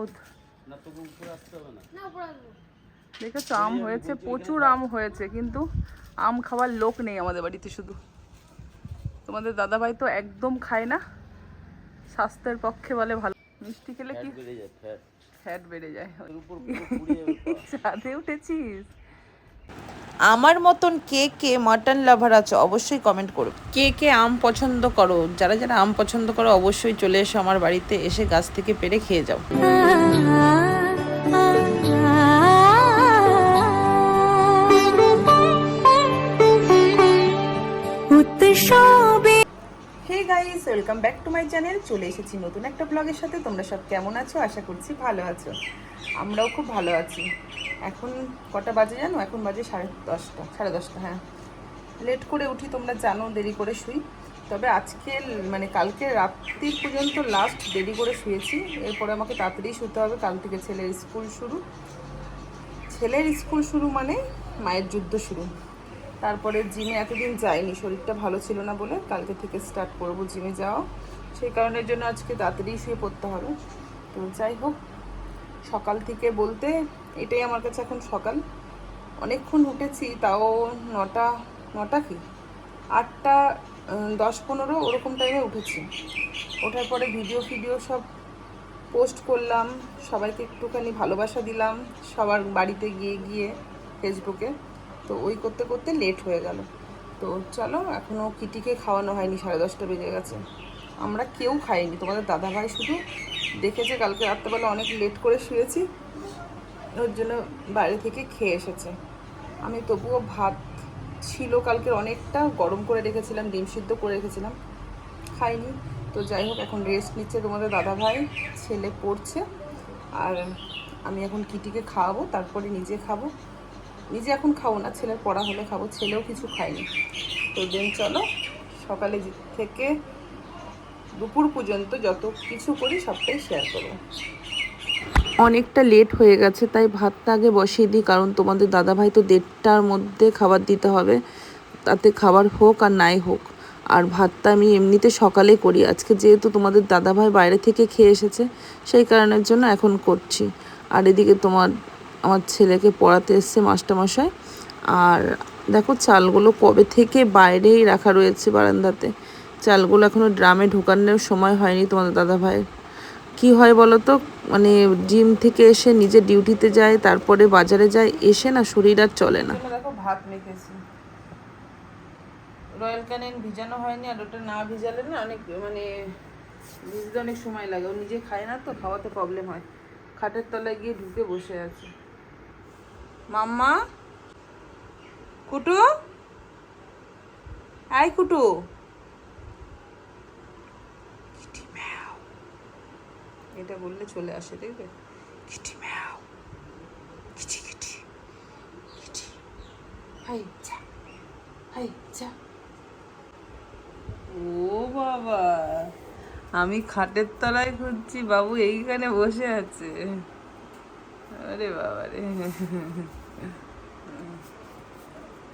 রোদ না তোকে উপরে আসতে হবে না। না উপরে আসব। দেখেছ আম হয়েছে প্রচুর আম হয়েছে কিন্তু আম খাওয়ার লোক নেই আমাদের বাড়িতে শুধু। তোমাদের দাদাভাই তো একদম খায় না। স্বাস্থ্যের পক্ষে বলে ভালো। মিষ্টি খেলে কি? ফ্যাট। বেড়ে যায়। ছাদে উঠেছিস? আমার মতন কে কে মাটন লাভার আছে অবশ্যই কমেন্ট করো কে কে আম পছন্দ করো? যারা যারা আম পছন্দ করো অবশ্যই চলে এসো আমার বাড়িতে এসে গাছ থেকে পেরে খেয়ে যাও। Hey guys welcome back to my channel চলে এসেছি নতুন একটা ব্লগের সাথে। তোমরা সব কেমন আছো? আশা করছি ভালো আছো। আমরাও খুব ভালো আছি। এখন কটা বাজে জানো? এখন বাজে সাড়ে দশটা সাড়ে দশটা হ্যাঁ। লেট করে উঠি, তোমরা জানো, দেরি করে শুই। তবে আজকে মানে কালকে রাত্রি পর্যন্ত লাস্ট দেরি করে শুয়েছি। এরপরে আমাকে তাড়াতাড়ি শুতে হবে। কাল থেকে ছেলের স্কুল শুরু। ছেলের স্কুল শুরু মানে মায়ের যুদ্ধ শুরু। তারপরে জিমে এতদিন যাইনি, শরীরটা ভালো ছিল না বলে কালকে থেকে স্টার্ট করব জিমে যাওয়া। সেই কারণের জন্য আজকে তাড়াতাড়ি শুয়ে পড়তে হবে। তো যাই হোক, সকাল থেকে বলতে এটাই আমার কাছে এখন সকাল। অনেকক্ষণ উঠেছি, তাও নটা নটা কি? আটটা দশ পনেরো ওরকম টাইমে উঠেছি। ওঠার পরে ভিডিও ফিডিও সব পোস্ট করলাম, সবাইকে একটুখানি ভালোবাসা দিলাম, সবার বাড়িতে গিয়ে গিয়ে ফেসবুকে তো ওই করতে করতে লেট হয়ে গেল। তো চলো এখনও কিটিকে খাওয়ানো হয়নি, সাড়ে দশটা বেজে গেছে। আমরা কেউ খাইনি, তোমাদের দাদাভাই শুধু দেখেছে, কালকে রাত্রেবেলা অনেক লেট করে শুয়েছি। ওর জন্য বাইরে থেকে খেয়ে এসেছে। আমি তবুও ভাত ছিল কালকের অনেকটা, গরম করে রেখেছিলাম, ডিম সিদ্ধ করে রেখেছিলাম। খাইনি। তো যাই হোক, এখন রেস্ট নিচ্ছে তোমাদের দাদা ভাই, ছেলে পড়ছে। আর আমি এখন কিটিকে খাওয়াবো, তারপরে নিজে খাব। নিজে এখন খাব না, ছেলের পড়া হলে খাব, ছেলেও কিছু খায়নি। তো দেন চলো, সকালে থেকে দুপুর পর্যন্ত যত কিছু করি, সবটাই শেয়ার করব। অনেকটা লেট হয়ে গেছে, তাই ভাতটা আগে বসিয়ে দিই, কারণ তোমাদের দাদাভাই তো দেড়টার মধ্যে খাবার দিতে হবে। তাতে খাবার হোক আর নাই হোক। আর ভাতটা আমি এমনিতে সকালে করি। আজকে যেহেতু তোমাদের দাদাভাই বাইরে থেকে খেয়ে এসেছে, সেই কারণের জন্য এখন করছি। আর এদিকে তোমার, আমার ছেলেকে পড়াতে এসছে মাস্টারমশাই। আর দেখো চালগুলো কবে থেকে বাইরেই রাখা রয়েছে বারান্দাতে। চালগুলো এখনও ড্রামে ঢোকানোর সময় হয়নি তোমাদের দাদাভাইয়ের। কি হয় বলো তো? মানে জিম থেকে এসে নিজে ডিউটিতে যায়, তারপরে বাজারে যায়, এসে না শরীর আর চলে না। দেখো ভাত মেখেছি। রয়্যাল ক্যানেন ভিজানো হয়নি আর ওটা না ভিজালে না অনেক মানে ভিজতে অনেক সময় লাগে। ও নিজে খায় না তো, খাওয়াতে প্রবলেম হয়। খাটের তলায় গিয়ে ঢুকে বসে আছে। মাম্মা? কুটু? আই কুটু কিটি। এটা বললে চলে আসে, দেখবে? Kitty meow. Kitty kitty. Kitty. High, যা। হাই, যা। ও বাবা, আমি খাটের তলায় খুঁজছি বাবু এইখানে বসে আছে। আরে বাবা রে।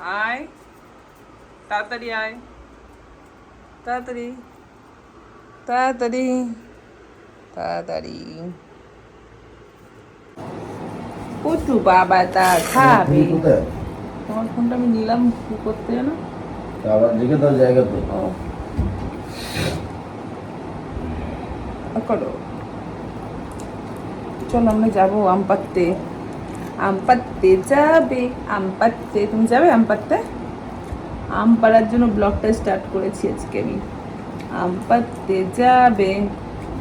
আয়, তাড়াতাড়ি আয়। তাড়াতাড়ি তাড়াতাড়ি। তাড়াতাড়ি। কটু বাবা তা খাবে? তোমার ফোনটা আমি নিলাম কি করতে জানো? আবার দেখে দাও জায়গা তো। করো। চলো আমরা যাব আম পাততে আম পাততে যাবে আম পাততে তুমি যাবে আম পাততে আম পাড়ার জন্য ব্লগটা স্টার্ট করেছি আজকে আমি। আম পাততে যাবে।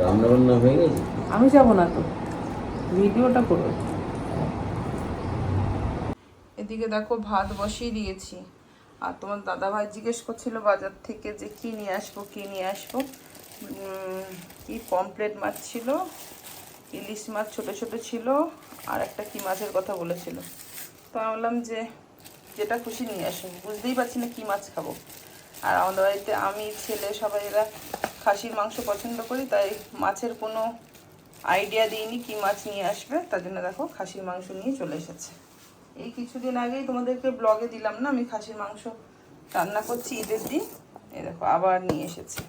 রান্না বান্না হয়ে গেছে? আমি যাব না তো। ভিডিওটা করো। এদিকে দেখো, ভাত বসিয়ে দিয়েছি। আর তোমার দাদা ভাই জিজ্ঞেস করছিল বাজার থেকে যে কি নিয়ে আসব, কি নিয়ে আসব। কি পমপ্লেট মাছ ছিল, ইলিশ মাছ ছোট ছোট ছিল, আর একটা কি মাছের কথা বলেছিল। তো আমি বললাম যে, যেটা খুশি নিয়ে আসুন। বুঝতেই পারছি না কি মাছ খাব। আর আমাদের বাড়িতে আমি, ছেলে, সবাই এরা খাসির মাংস পছন্দ করি, তাই মাছের কোনো আইডিয়া দিইনি কি মাছ নিয়ে আসবে, তার জন্য দেখো খাসির মাংস নিয়ে চলে এসেছে। এই কিছুদিন আগেই তোমাদেরকে ব্লগে দিলাম না, আমি খাসির মাংস রান্না করছি ঈদের দিন, এই দেখো আবার নিয়ে এসেছে।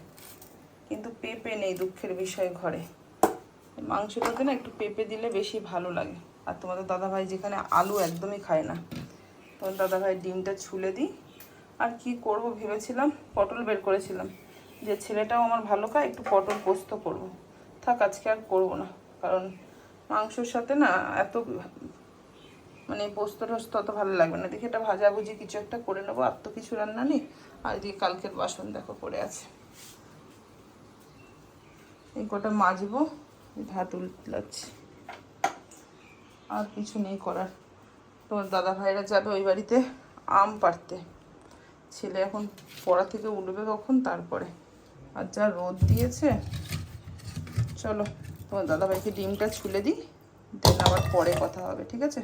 কিন্তু পেঁপে নেই দুঃখের বিষয় ঘরে। মাংসটাতে না একটু পেঁপে দিলে বেশি ভালো লাগে। আর তোমাদের দাদাভাই যেখানে আলু একদমই খায় না তোমার দাদাভাই ডিমটা ছুলে দিই। আর কি করব ভেবেছিলাম, পটল বের করেছিলাম। যে ছেলেটাও আমার ভালো খায়, একটু পটল পোস্ত করব। থাক, আজকে আর করব না। কারণ মাংসর সাথে না এত মানে পোস্ত টোস্ত অত ভালো লাগবে না। দেখি এটা ভাজাভুজি কিছু একটা করে নেব, আর তো কিছু রান্না নেই। আর এদিকে কালকের বাসন দেখো পড়ে আছে। এই কটা মাজবো ভাত উল্টাচ্ছি আর কিছু নেই করার। তোমার দাদা ভাইরা যাবে ওই বাড়িতে আম পাড়তে। ছেলে এখন পড়া থেকে উঠবে কখন? তারপরে। আর যা রোদ দিয়েছে চলো তোমার দাদা ভাইকে ডিমটা ছুলে দিই দেন আবার পরে কথা হবে ঠিক আছে?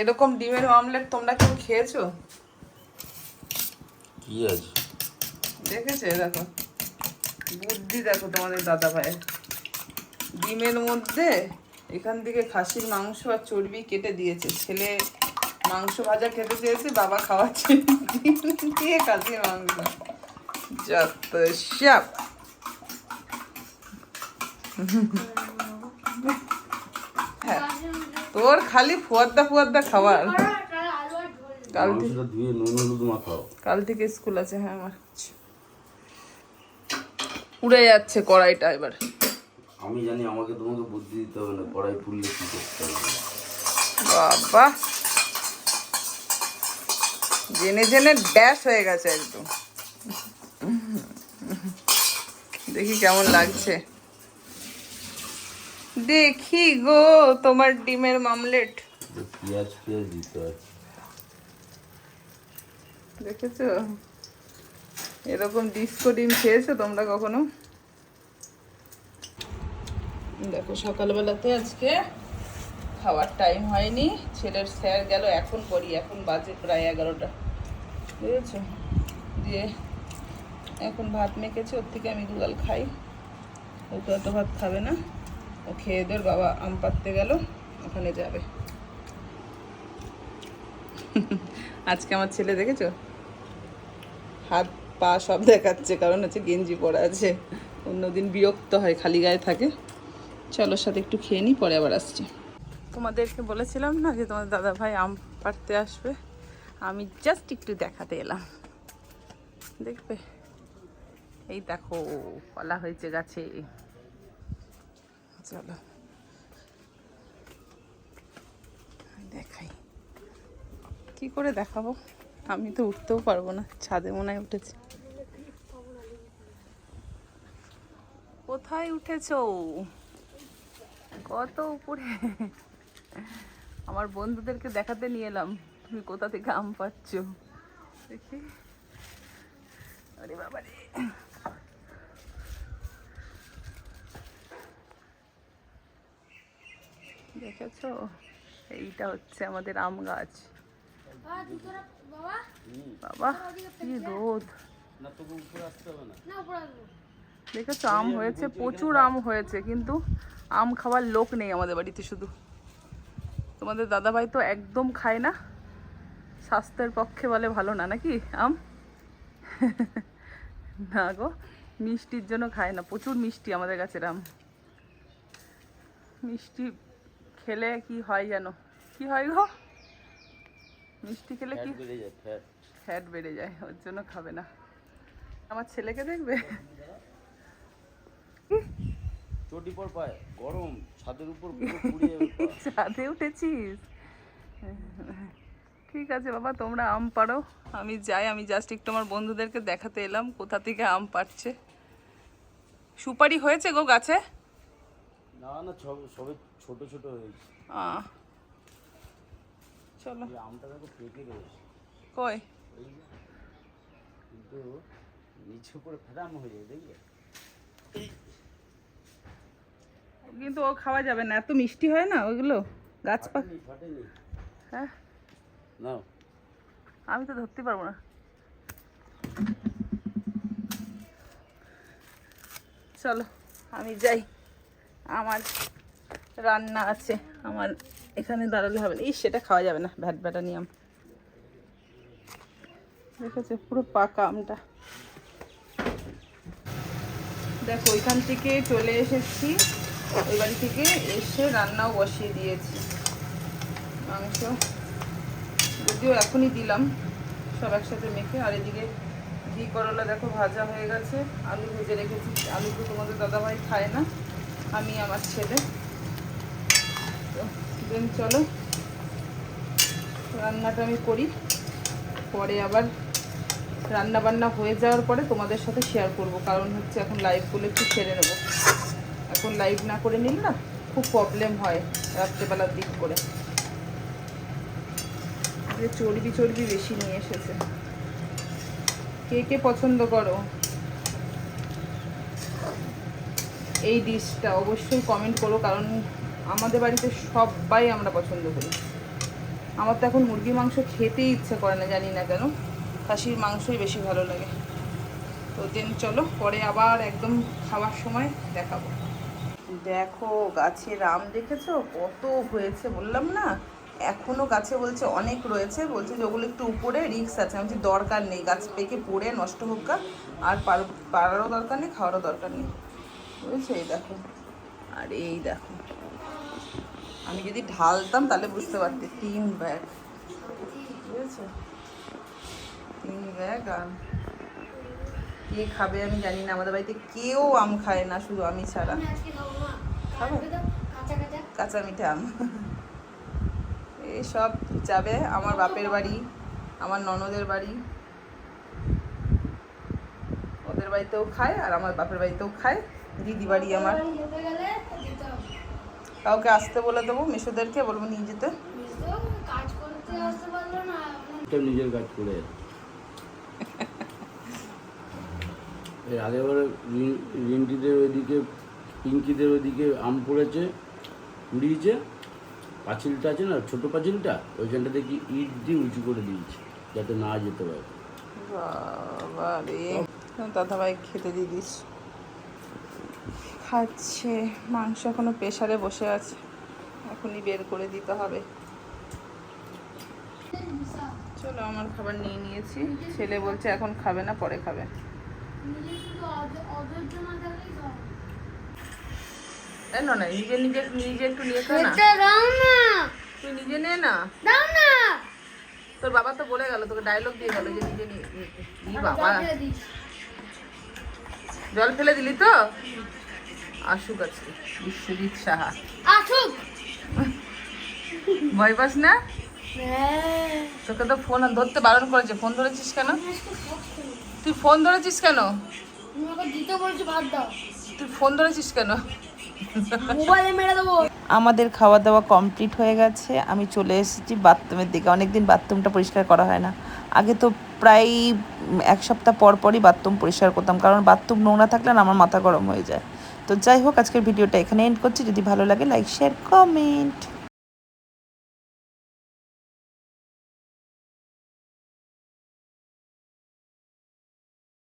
এরকম ডিমের অমলেট তোমরা কেউ খেয়েছো? কি আছে দেখেছে? দেখো। বুদ্ধি দেখো তোমাদের দাদা ভাইয়ের ডিমের মধ্যে এখান থেকে খাসির মাংস আর চর্বি কেটে দিয়েছে। ছেলে মাংস ভাজা খেতে চেয়েছি বাবা খাওয়াচ্ছে দিয়ে খাসির মাংস। যত সাপ হ্যাঁ তোর খালি ফুয়াদ্দা ফুয়াদ্দা খাবার। কাল থেকে স্কুল আছে হ্যাঁ আমার। উড়ে যাচ্ছে কড়াইটা এবার। আমি জানি আমাকে তোমাকে বুদ্ধি দিতে হবে না কড়াই ফুললে কি করতে হবে? বাবা। জেনে জেনে ড্যাশ হয়ে গেছে একদম। দেখি কেমন লাগছে। দেখি গো তোমার ডিমের মামলেট। পেঁয়াজ পেঁয়াজ দিতে হয়। দেখেছ? এরকম ডিস্কো ডিম খেয়েছো তোমরা কখনো? দেখো সকালবেলাতে আজকে খাওয়ার টাইম হয়নি। ছেলের স্যার গেল এখন করি এখন বাজে প্রায় এগারোটা। বুঝেছ? দিয়ে এখন ভাত মেখেছে, ওর থেকে আমি দুগাল খাই। ও তো অত ভাত খাবে না। ও খেয়ে দেওয়ার বাবা আম পাততে গেল, ওখানে যাবে। আজকে আমার ছেলে দেখেছ? হাত পা সব দেখাচ্ছে, কারণ হচ্ছে গেঞ্জি পরা আছে। অন্যদিন বিরক্ত হয়, খালি গায়ে থাকে। চলো সাথে একটু খেয়ে নিই পরে আবার আসছি। তোমাদেরকে বলেছিলাম না যে তোমার দাদা ভাই আম পাড়তে আসবে? আমি জাস্ট একটু দেখাতে এলাম। দেখবে? এই দেখো, কলা হয়েছে গাছে। চলো। দেখাই। কি করে দেখাবো? আমি তো উঠতেও পারব না। ছাদে মনে হয় উঠেছি। কোথায় উঠেছ? কত উপরে? আমার বন্ধুদেরকে দেখাতে নিয়ে এলাম। তুমি কোথা থেকে আম পাচ্ছ? দেখি। আরে বাবা রে। দেখেছ? এইটা হচ্ছে আমাদের আম গাছ। বাবা কি রোদ। দেখেছ? আম হয়েছে প্রচুর আম হয়েছে কিন্তু আম খাওয়ার লোক নেই আমাদের বাড়িতে শুধু। তোমাদের দাদাভাই তো একদম খায় না। স্বাস্থ্যের পক্ষে বলে ভালো না নাকি? আম? না গো মিষ্টির জন্য খায় না প্রচুর মিষ্টি আমাদের গাছের আম মিষ্টি খেলে কি হয় যেন কি হয় গো? মিষ্টি খেলে কি? ফ্যাট বেড়ে যায় ওর জন্য খাবে না। আমার ছেলেকে দেখবে? চটি পর পায় গরম ছাদের উপর পুরো পুড়ে ছাদে উঠেছিস? ঠিক আছে বাবা তোমরা আম পাড়ো। আমি যাই আমি জাস্ট একটু আমার বন্ধুদেরকে দেখাতে এলাম কোথা থেকে আম পাড়ছে। সুপারি হয়েছে গো গাছে? না না সব- ছোট ছোট হয়েছে। চলো। আমটা দেখো পেকে রয়েছে কই। কিন্তু নিচে উপরে ফেরানো হয়ে যায় দেখবে কিন্তু ও খাওয়া যাবে না এত মিষ্টি হয় না ওইগুলো? গাছ ফাটেনি। হ্যাঁ? নাও। আমি তো ধরতে পারব না। চলো, আমি যাই। আমার রান্না আছে, আমার এখানে দাঁড়ালে হবে না। ইস সেটা খাওয়া যাবে না, ভ্যাট ভ্যাটা নিয়ম। দেখেছে, পুরো পাকা আমটা। দেখো ওইখান থেকে চলে এসেছি। ওই বাড়ি থেকে এসে রান্নাও বসিয়ে দিয়েছি। মাংস যদিও এখনই দিলাম, সব একসাথে মেখে। আর এদিকে ঘি করলা দেখো ভাজা হয়ে গেছে। আলু ভেজে রেখেছি। আলু তো তোমাদের দাদাভাই খায় না, আমি আমার ছেলে। তো দেন চলো, রান্নাটা আমি করি। পরে আবার রান্না বান্না হয়ে যাওয়ার পরে তোমাদের সাথে শেয়ার করব, কারণ হচ্ছে এখন লাইভগুলো একটু সেরে নেব। এখন লাইভ না করে নিলে না খুব প্রবলেম হয় রাত্রেবেলার দিক করে। যে চর্বি চর্বি বেশি নিয়ে এসেছে। কে কে পছন্দ করো? এই ডিশটা অবশ্যই কমেন্ট করো, কারণ আমাদের বাড়িতে সবাই আমরা পছন্দ করি। আমার তো এখন মুরগির মাংস খেতেই ইচ্ছে করে না, জানি না কেন। খাসির মাংসই বেশি ভালো লাগে। তো দেন চলো, পরে আবার একদম খাওয়ার সময় দেখাবো। দেখো গাছের আম দেখেছ? কত হয়েছে বললাম না? এখনও গাছে বলছে অনেক রয়েছে, বলছে যে ওগুলো একটু উপরে, রিক্স আছে। আমি দরকার নেই, গাছ পেকে পড়ে, নষ্ট হোক আর পাড়ারও দরকার নেই, খাওয়ারও দরকার নেই। বুঝেছ? এই দেখো। আর এই দেখো। আমি যদি ঢালতাম তাহলে বুঝতে পারতে, তিন ব্যাগ। বুঝেছ? তিন ব্যাগ আম কে খাবে আমি জানি না, আমাদের বাড়িতে কেউ আম খায় না, শুধু আমি ছাড়া। খাব? কাঁচা মিঠা আম। এই সব যাবে আমার বাপের বাড়ি, আমার ননদের বাড়ি। ওদের বাড়িতেও খায় আর আমার বাপের বাড়িতেও খায়। দিদি বাড়ি আমার। কাউকে আসতে বলে দেবো, মেশোদেরকে বলব নিয়ে যেতে। নিজের কাজ করে এর আগেবারে রিন্টিদের ওইদিকে, পিঙ্কিদের ওইদিকে আম পড়েছে কুড়িয়েছে পাঁচিলটা আছে না ছোট পাঁচিলটা ওইখানটা দেখি ইট দিয়ে উঁচু করে দিয়েছে যাতে না যেতে পারে। বাবা রে দাদাভাই খেতে দিয়ে দিস। খাচ্ছে মাংস এখনও প্রেশারে বসে আছে এখনই বের করে দিতে হবে। চলো আমার খাবার নিয়ে নিয়েছি। ছেলে বলছে এখন খাবে না পরে খাবে। অধৈর্য না নিজে নিজে নিজে একটু নিয়ে খা না। দাও না। তুই নিজে নে না। দাও না। তোর বাবা তো বলে গেল তোকে ডায়লগ দিয়ে গেল যে নিজে নিয়ে বাবা। জল ফেলে দিলি তো? আসুক আছে বিশ্বজিৎ সাহা। আসুক। ভয় পাস না? হ্যাঁ। তোকে তো ফোন ধরতে বারণ করেছে ফোন ধরেছিস কেন? আজকে। তুই ফোন ধরেছিস কেন? দিতে বলছো ভাত দাও। তুই ফোন ধরেছিস কেন? আমাদের খাওয়া দাওয়া কমপ্লিট হয়ে গেছে। আমি চলে এসেছি বাথরুমের দিকে। অনেকদিন বাথরুমটা পরিষ্কার করা হয় না। আগে তো প্রায় এক সপ্তাহ পর পরই বাথরুম পরিষ্কার করতাম। কারণ বাথরুম নোংরা থাকলে না আমার মাথা গরম হয়ে যায়। তো যাই হোক, আজকের ভিডিওটা এখানে এন্ড করছি। যদি ভালো লাগে লাইক শেয়ার কমেন্ট